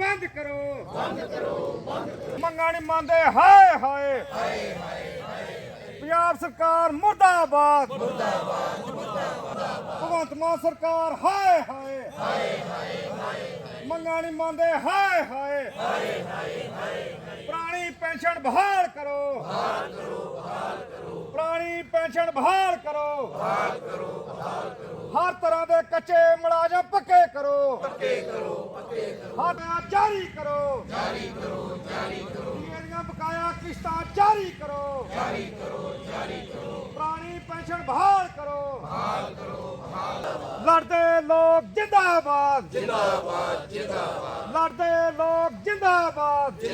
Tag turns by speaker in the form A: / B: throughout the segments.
A: ਬੰਦ ਕਰੋ। ਬੰਦ ਕਰੋ ਬੰਦ ਮੰਗਾਂ ਨਹੀਂ ਮੰਨਦੇ, ਹਾਏ ਹਾਏ। ਪੰਜਾਬ ਸਰਕਾਰ ਮੁਰਦਾਬਾਦ। ਮੁਰਦਾਬਾਦ ਭਗਵੰਤ ਮਾਨ ਸਰਕਾਰ, ਹਾਏ ਹਾਏ। ਮੰਗਾਂ ਨਹੀਂ ਮੰਨਦੇ, ਹਾਏ ਹਾਏ। ਪੁਰਾਣੀ ਪੈਨਸ਼ਨ ਬਹਾਲ ਕਰੋ। ਬਹਾਲ ਕਰੋ ਬਹਾਲ ਕਰੋ ਪੁਰਾਣੀ ਪੈਨਸ਼ਨ ਬਹਾਲ ਕਰੋ ਬਹਾਲ ਕਰੋ ਬਹਾਲ ਕਰੋ। ਹਰ ਤਰ੍ਹਾਂ ਦੇ ਕੱਚੇ ਮੁਲਾਜ਼ਮ ਪੱਕੇ ਕਰੋ। ਪੱਕੇ ਕਰੋ ਪੱਕੇ ਕਰੋ। ਹਾਂ ਜਾਰੀ ਕਰੋ। ਜਾਰੀ ਕਰੋ ਜਾਰੀ ਕਰੋ। ਦੀਆਂ ਬਕਾਇਆ ਕਿਸ਼ਤਾਂ ਜਾਰੀ ਕਰੋ। ਜਾਰੀ ਕਰੋ ਜਾਰੀ ਕਰੋ। ਪੁਰਾਣੀ ਪੈਨਸ਼ਨ ਬਹਾਲ ਕਰੋ। ਬਹਾਲ ਕਰੋ ਬਹਾਲ ਲੜਦੇ ਜਿੰਦਾਬਾਦ। ਜਿੰਦਾਬਾਦ ਜਿੰਦਾਬਾਦ। ਲੜਦੇ ਲੋਕ ਜਿੰਦਾਬਾਦ।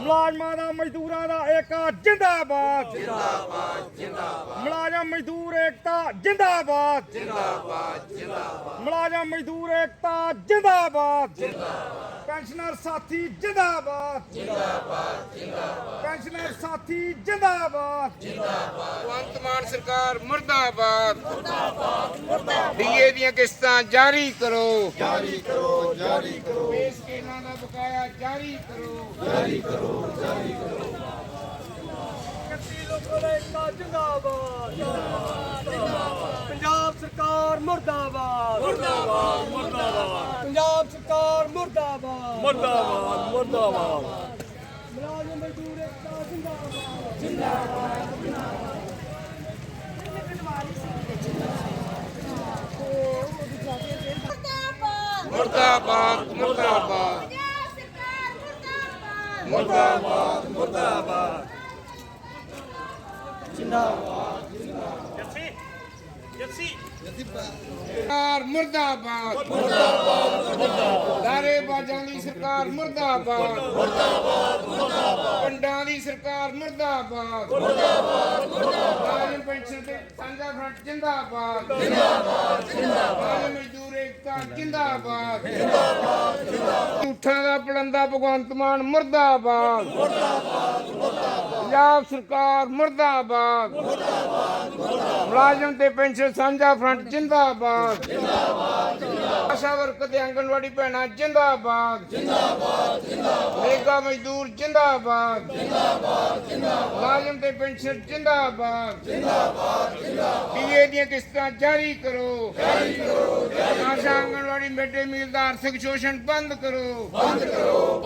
A: ਮੁਲਾਜ਼ਮਾਂ ਦਾ ਮਜ਼ਦੂਰਾਂ ਦਾ ਏਕਾ ਜਿੰਦਾਬਾਦ। ਜਿੰਦਾਬਾਦ ਜਿੰਦਾਬਾਦ। ਮੁਲਾਜ਼ਮ ਮਜ਼ਦੂਰ ਏਕਤਾ ਜਿੰਦਾਬਾਦ। ਜਿੰਦਾਬਾਦ ਜਿੰਦਾਬਾਦ। ਮੁਲਾਜ਼ਮ ਮਜ਼ਦੂਰ ਏਕਤਾ ਜਿੰਦਾਬਾਦ। ਜਿੰਦਾਬਾਦ। ਪੈਨਸ਼ਨਰ ਸਾਥੀ ਜਿੰਦਾਬਾਦ। ਜਿੰਦਾਬਾਦ ਜਿੰਦਾਬਾਦ। ਪੈਨਸ਼ਨਰ ਸਾਥੀ ਜਿੰਦਾਬਾਦ।
B: ਭਗਵੰਤ ਮਾਨ ਸਰਕਾਰ ਮੁਰਦਾਬਾਦ। ਮੁਰਦਾਬਾਦ। ਮੁਰਦਾਬਾਦ। ਡੀਏ ਦੀਆਂ ਕਿਸ਼ਤਾਂ ਜਾਰੀ ਕਰੋ। ਜਾਰੀ ਕਰੋ ਜਾਰੀ ਕਰੋ। ਪੇਸ਼ ਸਕੀਮਾਂ ਦਾ ਬਕਾਇਆ ਜਾਰੀ ਕਰੋ।
A: ਕੱਤੀ ਲੋਕਾਂ ਦਾ ਏਕਾ ਜਿੰਦਾਬਾਦ। ਪੰਜਾਬ ਸਰਕਾਰ ਮੁਰਦਾਬਾਦ। ਮੁਰਦਾਬਾਦ ਮੁਰਦਾਬਾਦ। ਪੰਜਾਬ ਸਰਕਾਰ ਮੁਰਦਾਬਾਦ। ਮੁਰਦਾਬਾਦ ਮੁਰਦਾਬਾਦ। ਮੁਲਾਜ਼ਮ ਮਜ਼ਦੂਰ ਏਕਤਾ ਜਿੰਦਾਬਾਦ।
C: ਮੁਰਦਾਬਾਦ
B: ਮੁਰਦਾਬਾਦ। ਮੁਰਦਾਬਾਦ
C: ਪੰਜਾਬ ਸਰਕਾਰ ਮੁਰਦਾਬਾਦ
B: ਮੁਰਦਾਬਾਦ। ਸਰਕਾਰ ਮੁਰਦਾਬਾਦ ਮੁਰਦਾਬਾਦ। ਦਾਰੇ ਬਾਜਾਂ ਦੀ ਸਰਕਾਰ ਮੁਰਦਾਬਾਦ ਮੁਰਦਾਬਾਦ ਮੁਰਦਾਬਾਦ। ਸਰਕਾਰ ਮੁਰਦਾਬਾਦ। ਮੁਰਦਾਬਾਦ ਮੁਰਦਾਬਾਦ। ਪੈਨਸ਼ਨ ਤੇ ਸਾਂਝਾ ਫਰੰਟ ਜਿੰਦਾਬਾਦ। ਜਿੰਦਾਬਾਦ ਜਿੰਦਾਬਾਦ। ਮਜ਼ਦੂਰ ਏਕਤਾ ਜਿੰਦਾਬਾਦ। ਜਿੰਦਾਬਾਦ ਜਿੰਦਾਬਾਦ। ਝੂਠਾਂ ਦਾ ਪਲੰਦਾ ਭਗਵੰਤ ਮਾਨ ਮੁਰਦਾਬਾਦ ਮੁਰਦਾਬਾਦ। ਪੰਜਾਬ ਸਰਕਾਰ ਮੁਰਦਾਬਾਦ। ਮੁਲਾਜ਼ਮ ਤੇ ਪੈਨਸ਼ਨ ਸਾਂਝਾ ਫਰੰਟ ਜਿੰਦਾਬਾਦ। ਜਿੰਦਾਬਾਦ। ਆਸ਼ਾ ਵਰਕਰ ਤੇ ਆਂਗਣਵਾੜੀ ਭੈਣਾਂ ਜਿੰਦਾਬਾਦ। ਜਿੰਦਾਬਾਦ ਜਿੰਦਾਬਾਦ। ਮੇਗਾ ਮਜ਼ਦੂਰ ਜਿੰਦਾਬਾਦ। ਜਿੰਦਾਬਾਦ ਜਿੰਦਾਬਾਦ। ਮੁਲਾਜ਼ਮ ਤੇ ਪੈਨਸ਼ਨ ਜਿੰਦਾਬਾਦ। ਜਿੰਦਾਬਾਦ ਜਿੰਦਾਬਾਦ। ਡੀਏ ਦੀਆਂ ਕਿਸ਼ਤਾਂ ਜਾਰੀ ਕਰੋ। ਜਾਰੀ ਕਰੋ ਆਸ਼ਾ ਆਂਗਣਵਾੜੀ ਮਿਡ ਮੀਲ ਦਾ ਆਰਥਿਕ ਸ਼ੋਸ਼ਣ ਬੰਦ ਕਰੋ ਬੰਦ ਕਰੋ।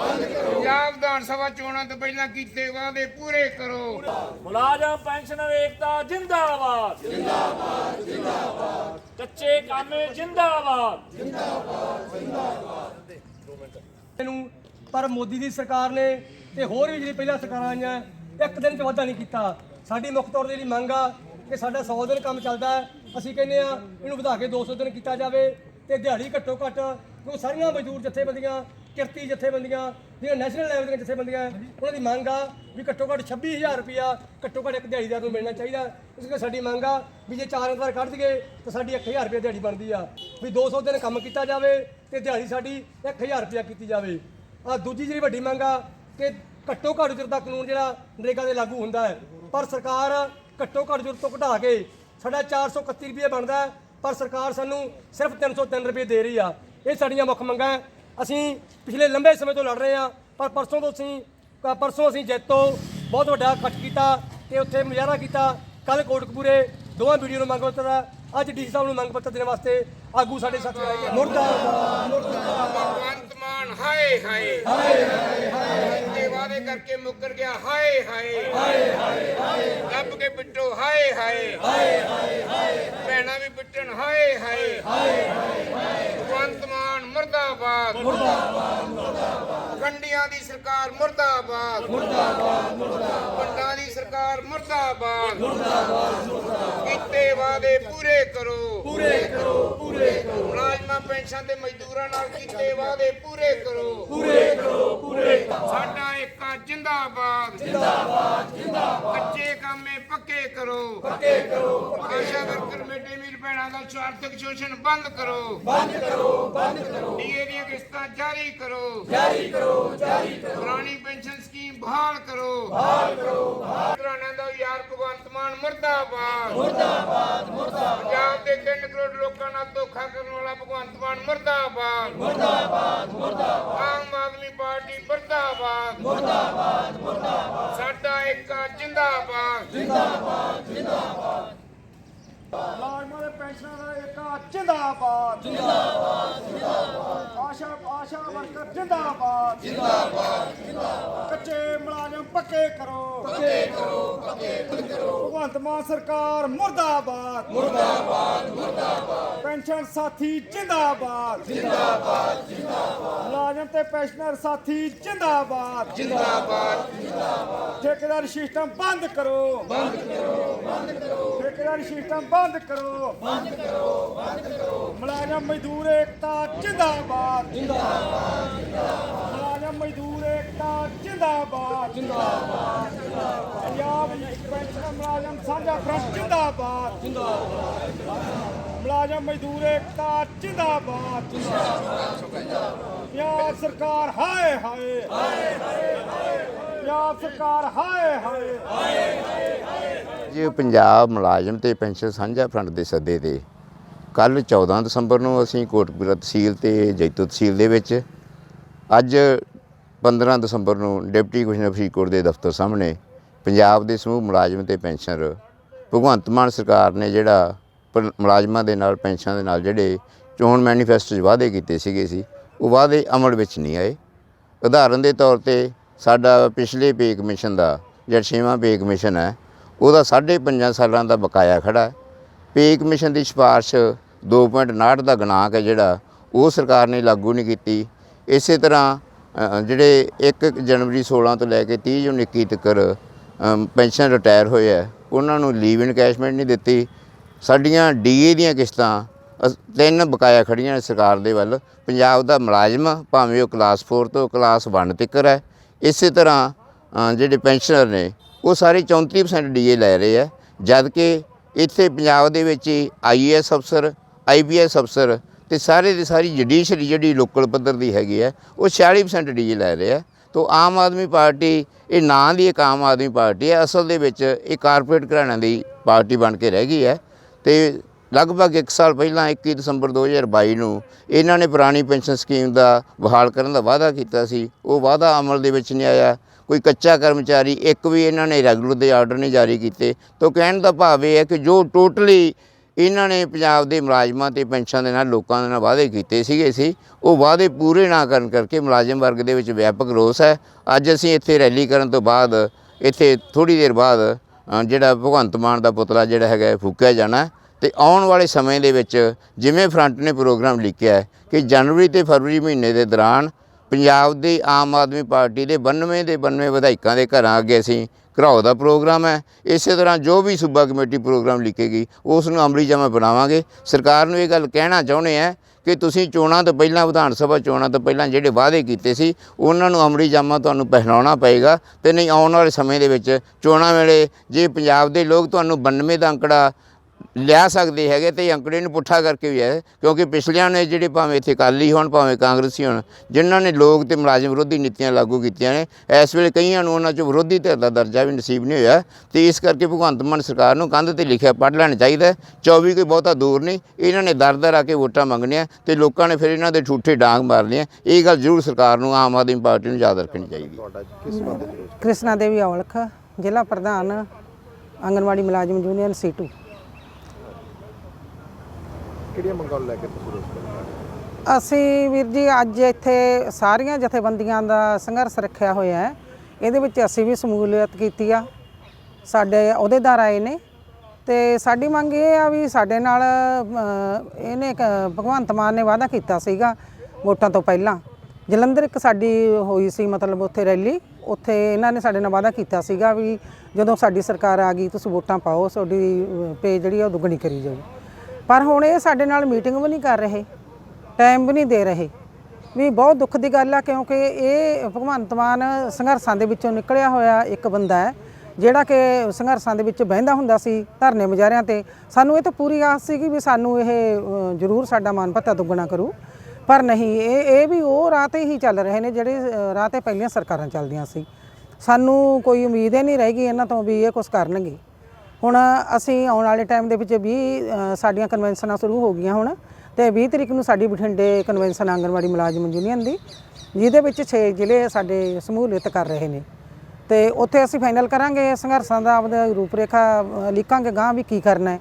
B: ਪੰਜਾਬ ਵਿਧਾਨ ਸਭਾ ਚੋਣਾਂ ਤੋਂ ਪਹਿਲਾਂ ਕੀਤੇ ਵਾਅਦੇ ਪੂਰੇ ਕਰੋ।
D: ਮੁਲਾਜ਼ਮ ਪੈਨਸ਼ਨਰ ਏਕਤਾ ਜਿੰਦਾਬਾਦ। ਜਿੰਦਾਬਾਦ ਜਿੰਦਾਬਾਦ। ਕੱਚੇ ਕਾਮੇ ਜਿੰਦਾਬਾਦ।
E: ਨੂੰ ਪਰ ਮੋਦੀ ਦੀ ਸਰਕਾਰ ਨੇ ਤੇ ਹੋਰ ਵੀ ਜਿਹੜੀ ਪਹਿਲਾਂ ਸਰਕਾਰਾਂ ਆਈਆਂ ਇੱਕ ਦਿਨ ਚ ਵਾਧਾ ਨਹੀਂ ਕੀਤਾ। ਸਾਡੀ ਮੁੱਖ ਤੌਰ ਤੇ ਜਿਹੜੀ ਮੰਗ ਆ ਕਿ ਸਾਡਾ 100 ਦਿਨ ਕੰਮ ਚੱਲਦਾ ਹੈ। ਅਸੀਂ ਕਹਿੰਦੇ ਆ ਇਹਨੂੰ ਵਧਾ ਕੇ 200 ਦਿਨ ਕੀਤਾ ਜਾਵੇ ਤੇ ਦਿਹਾੜੀ ਘੱਟੋ ਘੱਟ ਕਿਉਂਕਿ ਸਾਰੀਆਂ ਮਜ਼ਦੂਰ ਜਥੇਬੰਦੀਆਂ ਕਿਰਤੀ ਜਥੇਬੰਦੀਆਂ ਜਿਹੜੀਆਂ ਨੈਸ਼ਨਲ ਲੈਵਲ ਦੀਆਂ ਜਥੇਬੰਦੀਆਂ ਉਹਨਾਂ ਦੀ ਮੰਗ ਆ ਵੀ ਘੱਟੋ ਘੱਟ 26000 ਰੁਪਇਆ ਘੱਟੋ ਘੱਟ ਇੱਕ ਦਿਹਾੜੀਦਾਰ ਨੂੰ ਮਿਲਣਾ ਚਾਹੀਦਾ। ਇਸ ਕਰਕੇ ਸਾਡੀ ਮੰਗ ਆ ਵੀ ਜੇ ਚਾਰ ਐਤਵਾਰ ਕੱਢ ਦਈਏ ਤਾਂ ਸਾਡੀ 1000 ਰੁਪਇਆ ਦਿਹਾੜੀ ਬਣਦੀ ਆ। ਵੀ 200 ਦਿਨ ਕੰਮ ਕੀਤਾ ਜਾਵੇ ਤੇ ਦਿਹਾੜੀ ਸਾਡੀ 1000 ਰੁਪਇਆ ਕੀਤੀ ਜਾਵੇ। ਆ ਦੂਜੀ ਜਿਹੜੀ ਵੱਡੀ ਮੰਗ ਆ ਕਿ ਘੱਟੋ ਘੱਟ ਉਜਰਤ ਦਾ ਕਾਨੂੰਨ ਜਿਹੜਾ ਨਰੇਗਾ ਦੇ ਲਾਗੂ ਹੁੰਦਾ ਹੈ ਪਰ ਸਰਕਾਰ ਘੱਟੋ ਘੱਟ ਉਜਰਤ ਤੋਂ ਘਟਾ ਕੇ ਸਾਡਾ 431 ਰੁਪਏ ਬਣਦਾ ਹੈ, ਪਰ ਸਰਕਾਰ ਸਾਨੂੰ ਸਿਰਫ 303 ਰੁਪਏ ਦੇ ਰਹੀ ਆ। ਇਹ ਸਾਡੀਆਂ ਮੁੱਖ ਮੰਗਾਂ ਹੈ। ਅਸੀਂ ਪਿਛਲੇ ਲੰਬੇ ਸਮੇਂ ਤੋਂ ਲੜ ਰਹੇ ਹਾਂ, ਪਰ ਪਰਸੋਂ ਤੋਂ ਅਸੀਂ ਕ- ਪਰਸੋਂ ਅਸੀਂ ਜੈਤੋ ਬਹੁਤ ਵੱਡਾ ਇਕੱਠ ਕੀਤਾ ਤੇ ਉੱਥੇ ਮੁਜ਼ਾਹਰਾ ਕੀਤਾ। ਕੱਲ ਕੋਟਕਪੂਰੇ ਦੋਵਾਂ ਵੀਡੀਓ ਨੂੰ ਮੰਗ ਪੱਤਰ ਆ। ਅੱਜ ਡੀ ਸਾਹਿਬ ਨੂੰ ਮੰਗ ਪੱਤਰ ਦੇਣ ਵਾਸਤੇ ਆਗੂ ਸਾਡੇ ਸਾਥੀ ਆਏ ਮੁਰਦਾਬਾਦ
B: ਭਗਵੰਤ ਮਾਨ, ਹਾਏ ਹਾਏ। ਹਾਏ ਹਾਏ ਤੇ ਵਾਅਦੇ ਕਰਕੇ ਮੁੱਕਰ ਗਿਆ, ਹਾਏ ਹਾਏ। ਹਾਏ ਹਾਏ ਦੱਬ ਕੇ ਪਿੱਟੋ, ਹਾਏ ਹਾਏ। ਹਾਏ ਹਾਏ ਭੈਣਾਂ ਵੀ ਪਿੱਟਣ, ਹਾਏ ਹਾਏ। ਹਾਏ ਭਗਵੰਤ ਮਾਨ ਮੁਰਦਾਬਾਦ। ਮੁਰਦਾਬਾਦ। ਮੁਰਦਾਬਾਦ ਗੰਡੀਆਂ ਦੀ ਸਰਕਾਰ ਮੁਰਦਾਬਾਦ। ਮੁਰਦਾਬਾਦ ਮੁਰਦਾਬਾਦ। ਪਿੰਡਾਂ ਦੀ ਸਰਕਾਰ ਮੁਰਦਾਬਾਦ ਮੁਰਦਾਬਾਦ ਮੁਰਦਾਬਾਦ। ਕੀਤੇ ਵਾਅਦੇ ਪੂਰੇ ਕਰੋ। ਪੂਰੇ ਕਰੋ ਪੂਰੇ ਕਰੋ। ਮੁਲਾਜ਼ਮਾਂ ਪੈਨਸ਼ਨ ਤੇ ਮਜ਼ਦੂਰਾਂ ਨਾਲ ਕੀਤੇ ਵਾਅਦੇ ਪੂਰੇ ਕਰੋ। ਪੂਰੇ ਕਰੋ ਪੂਰੇ ਸਾਡਾ ਏਕਾ ਜਿੰਦਾਬਾਦ। ਜਿੰਦਾਬਾਦ ਜਿੰਦਾਬਾਦ। ਕੱਚੇ ਕਾਮੇ ਪੱਕੇ ਕਰੋ। ਪੱਕੇ ਕਰੋ ਆਸ਼ਾ ਵਰਕਰ ਮਿਡ ਮੀਲ ਭੈਣਾਂ ਦਾ ਸਵਾਰਥਕ ਸ਼ੋਸ਼ਣ ਬੰਦ ਕਰੋ। ਬੰਦ ਕਰੋ ਬੰਦ ਕਰੋ। ਡੀਏ ਦੀਆਂ ਕਿਸ਼ਤਾਂ ਜਾਰੀ ਕਰੋ। ਜਾਰੀ ਕਰੋ ਜਾਰੀ ਕਰੋ। ਪੁਰਾਣੀ ਪੈਨਸ਼ਨ ਸਕੀਮ ਬਹਾਲ ਕਰੋ। ਬਹਾਲ ਕਰੋ ਬਹਾਲ ਕਰਾਣਾ ਦਾ ਯਾਰ ਭਗਵੰਤ ਮਾਨ ਮੁਰਦਾਬਾਦ। ਮੁਰਦਾਬਾਦ ਮੁਰਦਾਬਾਦ। ਪੰਜਾਬ ਦੇ 3 ਕਰੋੜ ਲੋਕਾਂ ਨਾਲ ਧੋਖਾ ਕਰਨ ਵਾਲਾ ਭਗਵੰਤ ਮਾਨ ਮੁਰਦਾਬਾਦ। ਮੁਰਦਾਬਾਦ ਮੁਰਦਾਬਾਦ। ਆਮ ਆਦਮੀ ਪਾਰਟੀ ਮੁਰਦਾਬਾਦ। ਮੁਰਦਾਬਾਦ ਮੁਰਦਾਬਾਦ। ਸਾਡਾ ਇੱਕ ਜਿੰਦਾਬਾਦ।
A: ਮੁਲਾਜ਼ਮਾਂ ਦੇ ਪੈਨਸ਼ਨਾਂ ਦਾ ਏਕਾ ਜਿੰਦਾਬਾਦ। ਜਿੰਦਾਬਾਦ ਜਿੰਦਾਬਾਦ। ਆਸ਼ਾ ਆਸ਼ਾ ਵਰਕਰ ਜਿੰਦਾਬਾਦ ਜਿੰਦਾਬਾਦ। ਜਿੰਦਾਬਾਦ। ਕੱਚੇ ਮੁਲਾਜ਼ਮ ਪੱਕੇ ਕਰੋ। ਪੱਕੇ ਕਰੋ ਪੱਕੇ ਕਰੋ। ਭਗਵੰਤ ਮਾਨ ਸਰਕਾਰ ਮੁਰਦਾਬਾਦ। ਮੁਰਦਾਬਾਦ ਮੁਰਦਾਬਾਦ। ਪੈਨਸ਼ਨ ਸਾਥੀ ਜਿੰਦਾਬਾਦ। ਜਿੰਦਾਬਾਦ ਜਿੰਦਾਬਾਦ। ਮੁਲਾਜ਼ਮ ਤੇ ਪੈਨਸ਼ਨਰ ਸਾਥੀ ਜਿੰਦਾਬਾਦ। ਜਿੰਦਾਬਾਦ ਜਿੰਦਾਬਾਦ। ਠੇਕੇਦਾਰ ਸਿਸਟਮ ਬੰਦ ਕਰੋ। ਬੰਦ ਕਰੋ ਬੰਦ ਕਰੋ। ਠੇਕੇਦਾਰ ਸਿਸਟਮ ਬੰਦ ਕਰੋ। ਬੰਦ ਕਰੋ ਬੰਦ ਕਰੋ। ਮੁਲਾਜ਼ਮ ਮਜ਼ਦੂਰ ਏਕਤਾ ਜਿੰਦਾਬਾਦ। ਜਿੰਦਾਬਾਦ ਮੁਲਾਜ਼ਮ ਮਜ਼ਦੂਰ ਏਕਤਾ ਜਿੰਦਾਬਾਦ। ਜਿੰਦਾਬਾਦ ਪੰਜਾਬ ਪੈਨਸ਼ਨ ਮੁਲਾਜ਼ਮ ਸਾਂਝਾ ਫਰੰਟ ਜਿੰਦਾਬਾਦ ਜਿੰਦਾਬਾਦ। ਮੁਲਾਜ਼ਮ ਮਜ਼ਦੂਰ ਏਕਤਾ, ਜਿੰਦਾਬਾਦ ਪੰਜਾਬ ਸਰਕਾਰ, ਹਾਏ ਹਾਏ। ਹਾਏ ਹਾਏ ਪੰਜਾਬ ਸਰਕਾਰ, ਹਾਏ ਹਾਏ।
F: ਜੀ ਪੰਜਾਬ ਮੁਲਾਜ਼ਮ ਤੇ ਪੈਨਸ਼ਨ ਸਾਂਝਾ ਫਰੰਟ ਦੇ ਸੱਦੇ ਤੇ ਕੱਲ 14 ਦਸੰਬਰ ਨੂੰ ਅਸੀਂ ਕੋਟਪੁਰਾ ਤਹਿਸੀਲ ਤੇ ਜੈਤੂ ਤਹਿਸੀਲ ਦੇ ਵਿੱਚ ਅੱਜ 15 ਦਸੰਬਰ ਨੂੰ ਡਿਪਟੀ ਕਮਿਸ਼ਨਰ ਫਰੀਦਕੋਟ ਦੇ ਦਫ਼ਤਰ ਸਾਹਮਣੇ ਪੰਜਾਬ ਦੇ ਸਮੂਹ ਮੁਲਾਜ਼ਮ ਤੇ ਪੈਨਸ਼ਨਰ ਭਗਵੰਤ ਮਾਨ ਸਰਕਾਰ ਨੇ ਜਿਹੜਾ ਮੁਲਾਜ਼ਮਾਂ ਦੇ ਨਾਲ, ਪੈਨਸ਼ਨਾਂ ਦੇ ਨਾਲ ਜਿਹੜੇ ਚੋਣ ਮੈਨੀਫੈਸਟੋ 'ਚ ਵਾਅਦੇ ਕੀਤੇ ਸੀਗੇ ਸੀ, ਉਹ ਵਾਅਦੇ ਅਮਲ ਵਿੱਚ ਨਹੀਂ ਆਏ। ਉਦਾਹਰਨ ਦੇ ਤੌਰ ਤੇ ਸਾਡਾ ਪਿਛਲੇ ਪੇ ਕਮਿਸ਼ਨ ਦਾ ਜਿਹੜਾ ਛੇਵਾਂ ਪੇ ਕਮਿਸ਼ਨ ਹੈ, ਉਹਦਾ 5.5 ਸਾਲਾਂ ਦਾ ਬਕਾਇਆ ਖੜਾ ਪੇ ਕਮਿਸ਼ਨ ਦੀ ਸਿਫਾਰਿਸ਼ 2.59 ਦਾ ਗਣਾਂਕ ਹੈ ਜਿਹੜਾ ਉਹ ਸਰਕਾਰ ਨੇ ਲਾਗੂ ਨਹੀਂ ਕੀਤੀ। ਇਸੇ ਤਰ੍ਹਾਂ ਜਿਹੜੇ 1 ਜਨਵਰੀ 16 ਤੋਂ ਲੈ ਕੇ 30 ਜੂਨ 21 ਤੱਕ ਪੈਨਸ਼ਨ ਰਿਟਾਇਰ ਹੋਏ ਹੈ, ਉਹਨਾਂ ਨੂੰ ਲੀਵ ਇਨਕੈਸ਼ਮੈਂਟ ਨਹੀਂ ਦਿੱਤੀ। ਸਾਡੀਆਂ ਡੀਏ ਦੀਆਂ ਕਿਸ਼ਤਾਂ ਅਸ- ਤਿੰਨ ਬਕਾਇਆ ਖੜੀਆਂ ਨੇ ਸਰਕਾਰ ਦੇ ਵੱਲ। ਪੰਜਾਬ ਦਾ ਮੁਲਾਜ਼ਮ ਭਾਵੇਂ ਉਹ ਕਲਾਸ 4 ਤੋਂ ਕਲਾਸ 1 ਤੱਕ ਹੈ। ਇਸੇ ਤਰ੍ਹਾਂ ਜਿਹੜੇ ਪੈਨਸ਼ਨਰ ਨੇ, ਉਹ ਸਾਰੇ 34% ਡੀਏ ਲੈ ਰਹੇ ਆ। ਜਦ ਕਿ ਇੱਥੇ ਪੰਜਾਬ ਦੇ ਵਿੱਚ ਆਈਏਐਸ ਅਫਸਰ ਆਈਪੀਐਸ ਅਫਸਰ ਤੇ ਸਾਰੇ ਦੀ ਸਾਰੀ ਜੁਡੀਸ਼ਰੀ ਜਿਹੜੀ ਲੋਕਲ ਪੱਧਰ ਦੀ ਹੈਗੀ ਹੈ ਉਹ 46% ਡੀਏ ਲੈ ਰਹੇ ਆ। ਤੋ ਆਮ ਆਦਮੀ ਪਾਰਟੀ, ਇਹ ਨਾਂ ਦੀ ਇੱਕ ਆਮ ਆਦਮੀ ਪਾਰਟੀ ਹੈ ਅਸਲ ਦੇ ਵਿੱਚ ਇਹ ਕਾਰਪੋਰੇਟ ਘਰਾਣਿਆਂ ਦੀ ਪਾਰਟੀ ਬਣ ਕੇ ਰਹਿ ਗਈ ਹੈ। ਤੇ ਲਗਭਗ 1 ਸਾਲ ਪਹਿਲਾਂ 21 ਦਸੰਬਰ 2022 ਨੂੰ ਇਹਨਾਂ ਨੇ ਪੁਰਾਣੀ ਪੈਨਸ਼ਨ ਸਕੀਮ ਦਾ ਬਹਾਲ ਕਰਨ ਦਾ ਵਾਅਦਾ ਕੀਤਾ ਸੀ। ਉਹ ਵਾਅਦਾ ਅਮਲ ਦੇ ਵਿੱਚ ਨਹੀਂ ਆਇਆ। ਕੋਈ ਕੱਚਾ ਕਰਮਚਾਰੀ ਇੱਕ ਵੀ ਇਹਨਾਂ ਨੇ ਰੈਗੂਲਰ ਦੇ ਆਰਡਰ ਨਹੀਂ ਜਾਰੀ ਕੀਤੇ। ਤੋਂ ਕਹਿਣ ਦਾ ਭਾਵ ਇਹ ਹੈ ਕਿ ਜੋ ਟੋਟਲੀ ਇਹਨਾਂ ਨੇ ਪੰਜਾਬ ਦੇ ਮੁਲਾਜ਼ਮਾਂ ਤੇ ਪੈਨਸ਼ਨ ਦੇ ਨਾਲ ਲੋਕਾਂ ਦੇ ਨਾਲ ਵਾਅਦੇ ਕੀਤੇ ਸੀਗੇ ਸੀ, ਉਹ ਵਾਅਦੇ ਪੂਰੇ ਨਾ ਕਰਨ ਕਰਕੇ ਮੁਲਾਜ਼ਮ ਵਰਗ ਦੇ ਵਿੱਚ ਵਿਆਪਕ ਰੋਸ ਹੈ। ਅੱਜ ਅਸੀਂ ਇੱਥੇ ਰੈਲੀ ਕਰਨ ਤੋਂ ਬਾਅਦ, ਇੱਥੇ ਥੋੜੀ ਦੇਰ ਬਾਅਦ ਜਿਹੜਾ ਭਗਵੰਤ ਮਾਨ ਦਾ ਪੁਤਲਾ ਜਿਹੜਾ ਹੈਗਾ ਫੂਕਿਆ ਜਾਣਾ ਹੈ। ਤੇ ਆਉਣ ਵਾਲੇ ਸਮੇਂ ਦੇ ਵਿੱਚ ਜਿਵੇਂ ਫਰੰਟ ਨੇ ਪ੍ਰੋਗਰਾਮ ਲਿਖਿਆ ਕਿ ਜਨਵਰੀ ਤੇ ਫਰਵਰੀ ਮਹੀਨੇ ਦੇ ਦੌਰਾਨ ਪੰਜਾਬ ਦੀ ਆਮ ਆਦਮੀ ਪਾਰਟੀ ਦੇ 92 ਦੇ 92 ਵਿਧਾਇਕਾਂ ਦੇ ਘਰਾਂ ਅੱਗੇ ਅਸੀਂ ਘਰਾਓ ਦਾ ਪ੍ਰੋਗਰਾਮ ਹੈ। ਇਸੇ ਤਰ੍ਹਾਂ ਜੋ ਵੀ ਸੂਬਾ ਕਮੇਟੀ ਪ੍ਰੋਗਰਾਮ ਲਿਖੇਗੀ, ਉਸ ਨੂੰ ਅਮਲੀ ਜਮਾ ਬਣਾਵਾਂਗੇ। ਸਰਕਾਰ ਨੂੰ ਇਹ ਗੱਲ ਕਹਿਣਾ ਚਾਹੁੰਦੇ ਆ ਕਿ ਤੁਸੀਂ ਚੋਣਾਂ ਤੋਂ ਪਹਿਲਾਂ, ਵਿਧਾਨ ਸਭਾ ਚੋਣਾਂ ਤੋਂ ਪਹਿਲਾਂ ਜਿਹੜੇ ਵਾਅਦੇ ਕੀਤੇ ਸੀ, ਉਹਨਾਂ ਨੂੰ ਅਮਲੀ ਜਾਮਾ ਤੁਹਾਨੂੰ ਪਹਿਨਾਉਣਾ ਪਏਗਾ ਤੇ ਨਹੀਂ, ਆਉਣ ਵਾਲੇ ਸਮੇਂ ਦੇ ਵਿੱਚ ਚੋਣਾਂ ਵੇਲੇ ਜੇ ਪੰਜਾਬ ਦੇ ਲੋਕ ਤੁਹਾਨੂੰ 92 ਦਾ ਅੰਕੜਾ ਲਿਆ ਸਕਦੇ ਹੈਗੇ ਤੇ ਇਹ ਅੰਕੜੇ ਨੂੰ ਪੁੱਠਾ ਕਰਕੇ ਵੀ ਹੈ ਕਿਉਂਕਿ ਪਿਛਲਿਆਂ ਨੇ ਜਿਹੜੇ ਭਾਵੇਂ ਇੱਥੇ ਅਕਾਲੀ ਹੋਣ ਭਾਵੇਂ ਕਾਂਗਰਸੀ ਹੋਣ ਜਿਨ੍ਹਾਂ ਨੇ ਲੋਕ ਤੇ ਮੁਲਾਜ਼ਮ ਵਿਰੋਧੀ ਨੀਤੀਆਂ ਲਾਗੂ ਕੀਤੀਆਂ ਨੇ ਇਸ ਵੇਲੇ ਕਈਆਂ ਨੂੰ ਉਹਨਾਂ 'ਚ ਵਿਰੋਧੀ ਧਿਰ ਦਾ ਦਰਜਾ ਵੀ ਨਸੀਬ ਨਹੀਂ ਹੋਇਆ ਤੇ ਇਸ ਕਰਕੇ ਭਗਵੰਤ ਮਾਨ ਸਰਕਾਰ ਨੂੰ ਕੰਧ ਤੇ ਲਿਖਿਆ ਪੜ੍ਹ ਲੈਣਾ ਚਾਹੀਦਾ ਹੈ। 24 ਕੋਈ ਬਹੁਤਾ ਦੂਰ ਨਹੀਂ ਇਹਨਾਂ ਨੇ ਦਰ ਦਰ ਆ ਕੇ ਵੋਟਾਂ ਮੰਗਣੀਆਂ ਤੇ ਲੋਕਾਂ ਨੇ ਫਿਰ ਇਹਨਾਂ ਦੇ ਠੂਠੇ ਡਾਂਗ ਮਾਰਨੇ ਆ ਇਹ ਗੱਲ ਜ਼ਰੂਰ ਸਰਕਾਰ ਨੂੰ ਆਮ ਆਦਮੀ ਪਾਰਟੀ ਨੂੰ ਯਾਦ ਰੱਖਣੀ ਚਾਹੀਦੀ
G: ਕ੍ਰਿਸ਼ਨਾ ਦੇਵੀ ਔਲਖ ਜ਼ਿਲ੍ਹਾ ਪ੍ਰਧਾਨ ਆਂਗਨਵਾੜੀ ਮੁਲਾਜ਼ਮ ਯੂਨੀਅਨ ਸੀਟੂ।
H: ਕਿਹੜੀਆਂ ਮੰਗਾਂ ਨੂੰ ਲੈ ਕੇ ਤੁਸੀਂ ਰੋਸ ਕਰ
G: ਅਸੀਂ ਵੀਰ ਜੀ, ਅੱਜ ਇੱਥੇ ਸਾਰੀਆਂ ਜਥੇਬੰਦੀਆਂ ਦਾ ਸੰਘਰਸ਼ ਰੱਖਿਆ ਹੋਇਆ ਹੈ। ਇਹਦੇ ਵਿੱਚ ਅਸੀਂ ਵੀ ਸਮੂਲੀਅਤ ਕੀਤੀ ਆ। ਸਾਡੇ ਅਹੁਦੇਦਾਰ ਆਏ ਨੇ ਤੇ ਸਾਡੀ ਮੰਗ ਇਹ ਆ ਵੀ ਸਾਡੇ ਨਾਲ ਇਹਨੇ ਇੱਕ ਭਗਵੰਤ ਮਾਨ ਨੇ ਵਾਅਦਾ ਕੀਤਾ ਸੀਗਾ ਵੋਟਾਂ ਤੋਂ ਪਹਿਲਾਂ। ਜਲੰਧਰ ਇੱਕ ਸਾਡੀ ਹੋਈ ਸੀ ਮਤਲਬ ਉੱਥੇ ਰੈਲੀ। ਉੱਥੇ ਇਹਨਾਂ ਨੇ ਸਾਡੇ ਨਾਲ ਵਾਅਦਾ ਕੀਤਾ ਸੀਗਾ ਵੀ ਜਦੋਂ ਸਾਡੀ ਸਰਕਾਰ ਆ ਗਈ, ਤੁਸੀਂ ਵੋਟਾਂ ਪਾਓ, ਤੁਹਾਡੀ ਪੇ ਜਿਹੜੀ ਆ ਉਹ ਦੁੱਗਣੀ ਕਰੀ ਜਾਊ ਪਰ ਹੁਣ ਇਹ ਸਾਡੇ ਨਾਲ ਮੀਟਿੰਗ ਵੀ ਨਹੀਂ ਕਰ ਰਹੇ, ਟਾਈਮ ਵੀ ਨਹੀਂ ਦੇ ਰਹੇ। ਵੀ ਬਹੁਤ ਦੁੱਖ ਦੀ ਗੱਲ ਆ ਕਿਉਂਕਿ ਇਹ ਭਗਵੰਤ ਮਾਨ ਸੰਘਰਸ਼ਾਂ ਦੇ ਵਿੱਚੋਂ ਨਿਕਲਿਆ ਹੋਇਆ ਇੱਕ ਬੰਦਾ ਹੈ, ਜਿਹੜਾ ਕਿ ਸੰਘਰਸ਼ਾਂ ਦੇ ਵਿੱਚ ਬਹਿੰਦਾ ਹੁੰਦਾ ਸੀ ਧਰਨੇ ਮੁਜ਼ਾਹਰਿਆਂ ਤੇ। ਸਾਨੂੰ ਇਹ ਤਾਂ ਪੂਰੀ ਆਸ ਸੀ ਕਿ ਵੀ ਸਾਨੂੰ ਇਹ ਜ਼ਰੂਰ ਸਾਡਾ ਮਾਨ ਭੱਤਾ ਦੁੱਗਣਾ ਕਰੂ। ਪਰ ਨਹੀਂ, ਇਹ ਇਹ ਵੀ ਉਹ ਰਾਹ ਤੇ ਹੀ ਚੱਲ ਰਹੇ ਨੇ ਜਿਹੜੇ ਰਾਹ ਤੇ ਪਹਿਲੀਆਂ ਸਰਕਾਰਾਂ ਚੱਲਦੀਆਂ ਸੀ। ਸਾਨੂੰ ਕੋਈ ਉਮੀਦ ਹੀ ਨਹੀਂ ਰਹੇਗੀ ਇਹਨਾਂ ਤੋਂ ਵੀ ਇਹ ਕੁਝ ਕਰਨਗੇ। ਹੁਣ ਅਸੀਂ ਆਉਣ ਵਾਲੇ ਟਾਈਮ ਦੇ ਵਿੱਚ ਵੀ ਸਾਡੀਆਂ ਕਨਵੈਨਸ਼ਨਾਂ ਸ਼ੁਰੂ ਹੋ ਗਈਆਂ ਹੁਣ ਤੇ 20 ਤਰੀਕ ਨੂੰ ਸਾਡੀ ਬਠਿੰਡੇ ਕਨਵੈਨਸ਼ਨ ਆਂਗਣਵਾੜੀ ਮੁਲਾਜ਼ਮ ਯੂਨੀਅਨ ਦੀ, ਜਿਹਦੇ ਵਿੱਚ 6 ਜ਼ਿਲ੍ਹੇ ਸਾਡੇ ਸਮੂਲੀਅਤ ਕਰ ਰਹੇ ਨੇ। ਤੇ ਉੱਥੇ ਅਸੀਂ ਫਾਈਨਲ ਕਰਾਂਗੇ ਸੰਘਰਸ਼ਾਂ ਦਾ ਆਪਦਾ ਰੂਪਰੇਖਾ ਲਿਖਾਂਗੇ ਗਾਂ ਵੀ ਕੀ ਕਰਨਾ ਹੈ।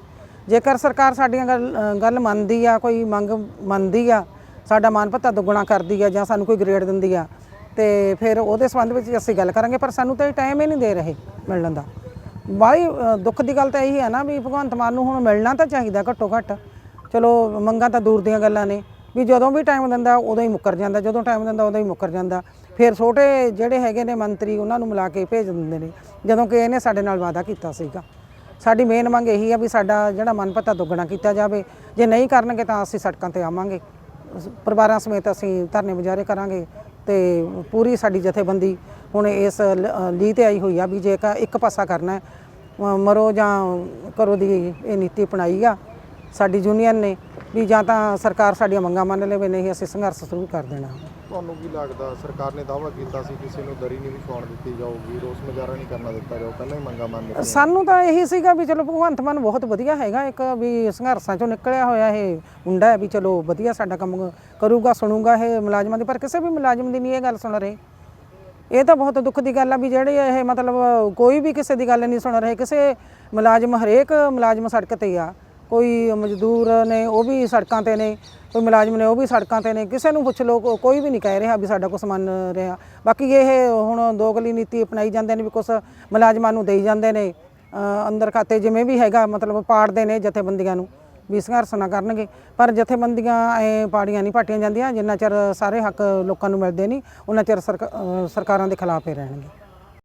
G: ਜੇਕਰ ਸਰਕਾਰ ਸਾਡੀਆਂ ਗੱਲ ਗੱਲ ਮੰਨਦੀ ਆ, ਕੋਈ ਮੰਗ ਮੰਨਦੀ ਆ, ਸਾਡਾ ਮਾਨ ਭੱਤਾ ਦੁੱਗਣਾ ਕਰਦੀ ਆ ਜਾਂ ਸਾਨੂੰ ਕੋਈ ਗ੍ਰੇਡ ਦਿੰਦੀ ਆ, ਤੇ ਫਿਰ ਉਹਦੇ ਸੰਬੰਧ ਵਿੱਚ ਅਸੀਂ ਗੱਲ ਕਰਾਂਗੇ, ਪਰ ਸਾਨੂੰ ਤਾਂ ਟਾਈਮ ਹੀ ਨਹੀਂ ਦੇ ਰਹੇ ਮਿਲਣ ਦਾ। ਬਾਈ ਦੁੱਖ ਦੀ ਗੱਲ ਤਾਂ ਇਹੀ ਹੈ ਨਾ ਵੀ ਭਗਵੰਤ ਮਾਨ ਨੂੰ ਹੁਣ ਮਿਲਣਾ ਤਾਂ ਚਾਹੀਦਾ ਘੱਟੋ ਘੱਟ। ਚਲੋ, ਮੰਗਾਂ ਤਾਂ ਦੂਰ ਦੀਆਂ ਗੱਲਾਂ ਨੇ। ਵੀ ਜਦੋਂ ਵੀ ਟਾਈਮ ਦਿੰਦਾ, ਉਦੋਂ ਹੀ ਮੁੱਕਰ ਜਾਂਦਾ। ਜਦੋਂ ਟਾਈਮ ਦਿੰਦਾ, ਉਦੋਂ ਹੀ ਮੁੱਕਰ ਜਾਂਦਾ। ਫਿਰ ਛੋਟੇ ਜਿਹੜੇ ਹੈਗੇ ਨੇ ਮੰਤਰੀ, ਉਹਨਾਂ ਨੂੰ ਮਿਲਾ ਕੇ ਭੇਜ ਦਿੰਦੇ ਨੇ। ਜਦੋਂ ਕਿ ਇਹਨੇ ਸਾਡੇ ਨਾਲ ਵਾਅਦਾ ਕੀਤਾ ਸੀਗਾ। ਸਾਡੀ ਮੇਨ ਮੰਗ ਇਹੀ ਆ ਵੀ ਸਾਡਾ ਜਿਹੜਾ ਮਨਪਤਾ ਦੁੱਗਣਾ ਕੀਤਾ ਜਾਵੇ। ਜੇ ਨਹੀਂ ਕਰਨਗੇ ਤਾਂ ਅਸੀਂ ਸੜਕਾਂ ਤੇ ਆਵਾਂਗੇ। ਪਰਿਵਾਰਾਂ ਸਮੇਤ ਅਸੀਂ ਧਰਨੇ ਮੁਜ਼ਾਹਰੇ ਕਰਾਂਗੇ ਤੇ ਪੂਰੀ ਸਾਡੀ ਜਥੇਬੰਦੀ ਹੁਣ ਇਸ ਲ- ਤੇ ਆਈ ਹੋਈ ਆ ਵੀ ਜੇ ਕ- ਇੱਕ ਪਾਸਾ ਕਰਨਾ ਮਰੋ ਜਾਂ ਕਰੋ ਦੀ ਇਹ ਨੀਤੀ ਅਪਣਾਈ ਆ ਸਾਡੀ ਯੂਨੀਅਨ ਨੇ ਵੀ ਜਾਂ ਤਾਂ ਸਰਕਾਰ ਸਾਡੀਆਂ ਮੰਗਾਂ ਮੰਨ ਲਵੇ ਨਹੀਂ ਅਸੀਂ ਸੰਘਰਸ਼ ਸ਼ੁਰੂ ਕਰ ਦੇਣਾ।
H: ਤੁਹਾਨੂੰ ਕੀ ਲੱਗਦਾ ਸਰਕਾਰ ਨੇ ਦਾਅਵਾ ਕੀਤਾ ਸੀ ਕਿਸੇ ਨੂੰ ਦਰੀ ਨਹੀਂ ਵਿਛਾਉਣ ਦਿੱਤੀ ਜਾਊਗੀ ਰੋਸ ਮੁਜ਼ਾਹਰਾ ਨਹੀਂ ਕਰਨਾ ਦਿੱਤਾ ਜਾਊ ਪਹਿਲਾਂ ਹੀ ਮੰਗਾਂ ਮੰਨ ਲਿੱਤੀਆਂ
G: ਸਾਨੂੰ ਤਾਂ ਇਹੀ ਸੀਗਾ ਵੀ ਚਲੋ ਭਗਵੰਤ ਮਾਨ ਬਹੁਤ ਵਧੀਆ ਹੈਗਾ ਇੱਕ ਵੀ ਸੰਘਰਸ਼ਾਂ ਚੋਂ ਨਿਕਲਿਆ ਹੋਇਆ ਇਹ ਮੁੰਡਾ ਹੈ ਵੀ ਚਲੋ ਵਧੀਆ ਸਾਡਾ ਕੰਮ ਕਰੂਗਾ ਸੁਣੂਗਾ ਇਹ ਮੁਲਾਜ਼ਮਾਂ ਦੀ ਪਰ ਕਿਸੇ ਵੀ ਮੁਲਾਜ਼ਮ ਦੀ ਨਹੀਂ ਇਹ ਗੱਲ ਸੁਣ ਰਹੇ। ਇਹ ਤਾਂ ਬਹੁਤ ਦੁੱਖ ਦੀ ਗੱਲ ਆ ਵੀ ਜਿਹੜੇ ਇਹ ਮਤਲਬ ਕੋਈ ਵੀ ਕਿਸੇ ਦੀ ਗੱਲ ਨਹੀਂ ਸੁਣ ਰਹੇ, ਕਿਸੇ ਮੁਲਾਜ਼ਮ ਹਰੇਕ ਮੁਲਾਜ਼ਮ ਸੜਕ ਤੇ ਆ, ਕੋਈ ਮਜ਼ਦੂਰ ਨੇ ਉਹ ਵੀ ਸੜਕਾਂ ਤੇ ਨੇ, ਕੋਈ ਮੁਲਾਜ਼ਮ ਨੇ ਉਹ ਵੀ ਸੜਕਾਂ ਤੇ ਨੇ, ਕਿਸੇ ਨੂੰ ਪੁੱਛ ਲਓ ਕੋਈ ਵੀ ਨਹੀਂ ਕਹਿ ਰਿਹਾ ਵੀ ਸਾਡਾ ਕੁਝ ਮੰਨ ਰਿਹਾ। ਬਾਕੀ ਇਹ ਹੁਣ ਦੋਗਲੀ ਨੀਤੀ ਅਪਣਾਈ ਜਾਂਦੇ ਨੇ ਵੀ ਕੁਝ ਮੁਲਾਜ਼ਮਾਂ ਨੂੰ ਦੇਈ ਜਾਂਦੇ ਨੇ ਅੰਦਰ ਖਾਤੇ ਜਿਵੇਂ ਵੀ ਹੈਗਾ ਮਤਲਬ ਪਾੜਦੇ ਨੇ ਜਥੇਬੰਦੀਆਂ ਨੂੰ। ਵੀ ਸੰਘਰਸ਼ ਨਾ ਕਰਨਗੇ। ਪਰ ਜਥੇਬੰਦੀਆਂ, ਐ ਪਾੜੀਆਂ ਨਹੀਂ ਪਾਟੀਆਂ ਜਾਂਦੀਆਂ, ਜਿੰਨਾ ਚਿਰ ਸਾਰੇ ਹੱਕ ਲੋਕਾਂ ਨੂੰ ਮਿਲਦੇ ਨਹੀਂ ਉਹਨਾਂ ਚਿਰ ਸਰਕਾਰਾਂ ਦੇ ਖਿਲਾਫ ਹੀ ਰਹਿਣਗੇ।